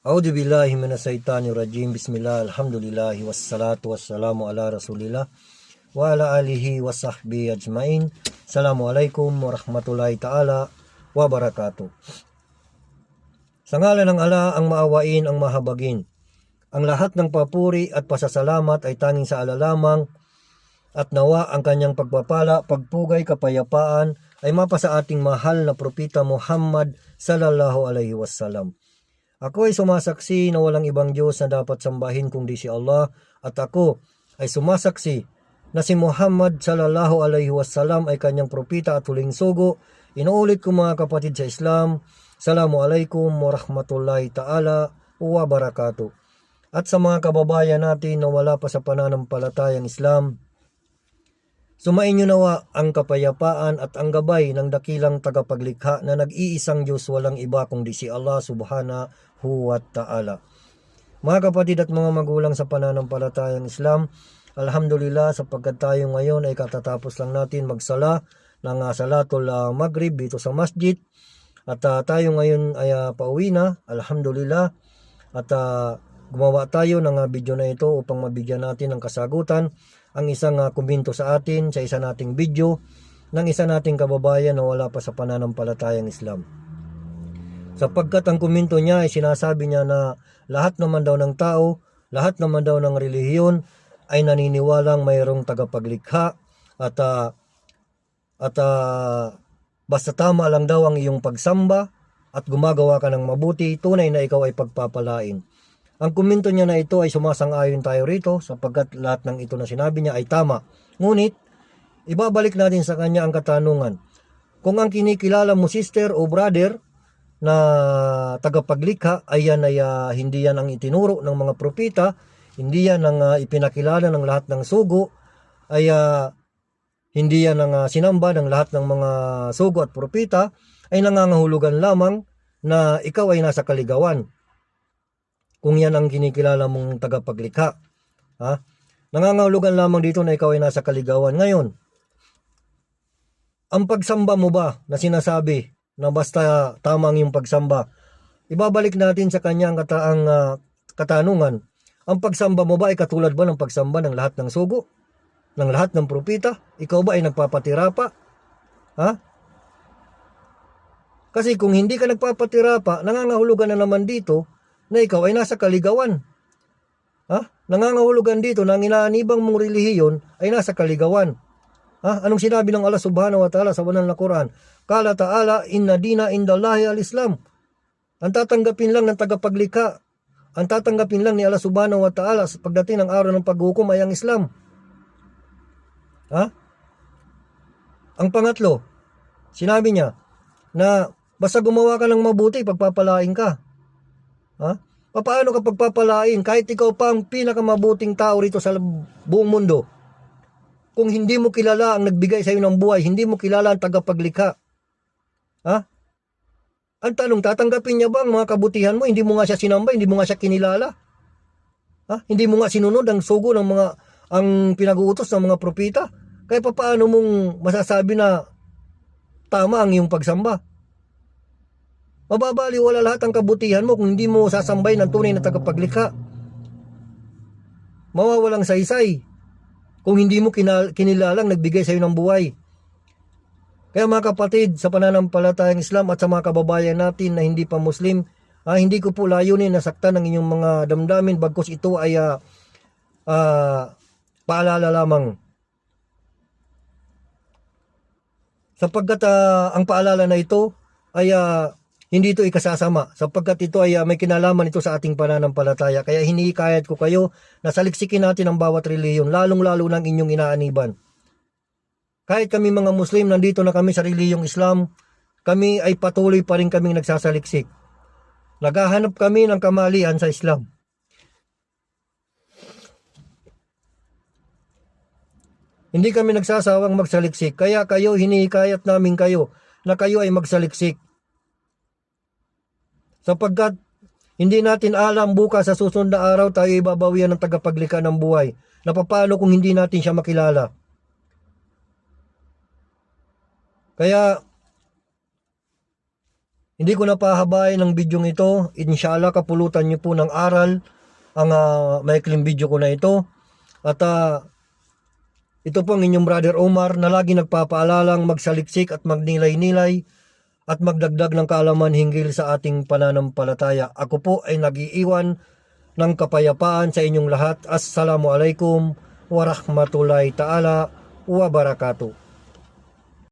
A'udhu billahi minasyaitanir rajim. Bismillah. Alhamdulillah wassalatu wassalamu ala Rasulillah wa ala alihi wa sahbihi ajmain. Assalamualaikum warahmatullahi taala wabarakatuh. Sa ngalan ng ala ang maawain ang mahabagin. Ang lahat ng papuri at pasasalamat ay tanging sa ala lamang at nawa ang kanyang pagpapala, pagpugay, kapayapaan ay mapasa ating mahal na propita Muhammad sallallahu alaihi wasallam. Ako ay sumasaksi na walang ibang Diyos na dapat sambahin kundi si Allah at ako ay sumasaksi na si Muhammad sallallahu alaihi wasallam ay kanyang propita at huling sugo. Inuulit ko mga kapatid sa Islam, Salamu alaikum warahmatullahi ta'ala wa barakatuh. At sa mga kababayan natin na wala pa sa pananampalatayang Islam, Sumainyo nawa ang kapayapaan at ang gabay ng dakilang tagapaglikha na nag-iisang Diyos walang iba kundi si Allah subhanahu wa ta'ala. Mga kapatid at mga magulang sa pananampalatayang Islam, Alhamdulillah sapagkat tayo ngayon ay katatapos lang natin magsala ng uh, salatul uh, maghrib dito sa masjid. At uh, tayo ngayon ay uh, pauwi na, Alhamdulillah. At uh, gumawa tayo ng uh, video na ito upang mabigyan natin ng kasagutan ang isang uh, kuminto sa atin sa isa nating video ng isa nating kababayan na wala pa sa pananampalatayang Islam. Sapagkat ang kuminto niya ay sinasabi niya na lahat naman daw ng tao, lahat naman daw ng relihiyon ay naniniwalang mayroong tagapaglikha at uh, at uh, basta tama lang daw ang iyong pagsamba at gumagawa ka ng mabuti, tunay na ikaw ay pagpapalain. Ang komento niya na ito ay sumasang-ayon tayo rito sapagkat lahat ng ito na sinabi niya ay tama. Ngunit, ibabalik natin sa kanya ang katanungan. Kung ang kinikilala mo sister o brother na tagapaglikha ay yan ay uh, hindi yan ang itinuro ng mga propita, hindi yan ang uh, ipinakilala ng lahat ng sugo, ay uh, hindi yan ang uh, sinamba ng lahat ng mga sugo at propita, ay nangangahulugan lamang na ikaw ay nasa kaligawan kung yan ang kinikilala mong tagapaglikha. Ha? Nangangahulugan lamang dito na ikaw ay nasa kaligawan. Ngayon, ang pagsamba mo ba na sinasabi na basta tamang yung pagsamba, ibabalik natin sa kanya ang kataang uh, katanungan. Ang pagsamba mo ba ay katulad ba ng pagsamba ng lahat ng sugo? Ng lahat ng propita? Ikaw ba ay nagpapatira pa? Ha? Kasi kung hindi ka nagpapatira pa, nangangahulugan na naman dito na ikaw ay nasa kaligawan. Ha? Nangangahulugan dito na ang inaanibang mong relihiyon ay nasa kaligawan. Ha? Anong sinabi ng Allah subhanahu wa ta'ala sa banal na Quran? Kala ta'ala, inna dina indallahi al-Islam. Ang tatanggapin lang ng tagapaglikha, ang tatanggapin lang ni Allah subhanahu wa ta'ala sa pagdating ng araw ng paghukom ay ang Islam. Ha? Ang pangatlo, sinabi niya na basta gumawa ka ng mabuti, pagpapalain ka. Ha? Paano ka pagpapalain kahit ikaw pa ang pinakamabuting tao rito sa buong mundo? Kung hindi mo kilala ang nagbigay sa iyo ng buhay, hindi mo kilala ang tagapaglikha. Ha? Ang tanong, tatanggapin niya ba ang mga kabutihan mo? Hindi mo nga siya sinamba, hindi mo nga siya kinilala. Ha? Hindi mo nga sinunod ang sugo ng mga ang pinag-uutos ng mga propita. Kaya paano mong masasabi na tama ang iyong pagsamba? Mababaliwala lahat ang kabutihan mo kung hindi mo sasambay ng tunay na tagapaglikha. Mawawalang saysay kung hindi mo kinal- kinilalang nagbigay sa iyo ng buhay. Kaya mga kapatid, sa pananampalatayang Islam at sa mga kababayan natin na hindi pa Muslim, ah, hindi ko po layunin na saktan ng inyong mga damdamin bagkus ito ay ah, ah, paalala lamang. Sapagkat ah, ang paalala na ito ay ah, hindi ito ikasasama sapagkat ito ay uh, may kinalaman ito sa ating pananampalataya. Kaya hinikayat ko kayo na saliksikin natin ang bawat reliyon, lalong-lalo ng inyong inaaniban. Kahit kami mga Muslim, nandito na kami sa reliyong Islam, kami ay patuloy pa rin kaming nagsasaliksik. Naghahanap kami ng kamalian sa Islam. Hindi kami nagsasawang magsaliksik, kaya kayo hinihikayat namin kayo na kayo ay magsaliksik sapagkat hindi natin alam bukas sa susunod na araw tayo ibabawian ng tagapaglikha ng buhay na paano kung hindi natin siya makilala. Kaya Hindi ko na pahabain ang video ito. Inshallah, kapulutan niyo po ng aral ang uh, maikling video ko na ito. At ah, ito po ang inyong brother Omar na lagi nagpapaalalang magsaliksik at magnilay-nilay at magdagdag ng kaalaman hinggil sa ating pananampalataya. Ako po ay nagiiwan ng kapayapaan sa inyong lahat. Assalamualaikum warahmatullahi ta'ala wabarakatuh.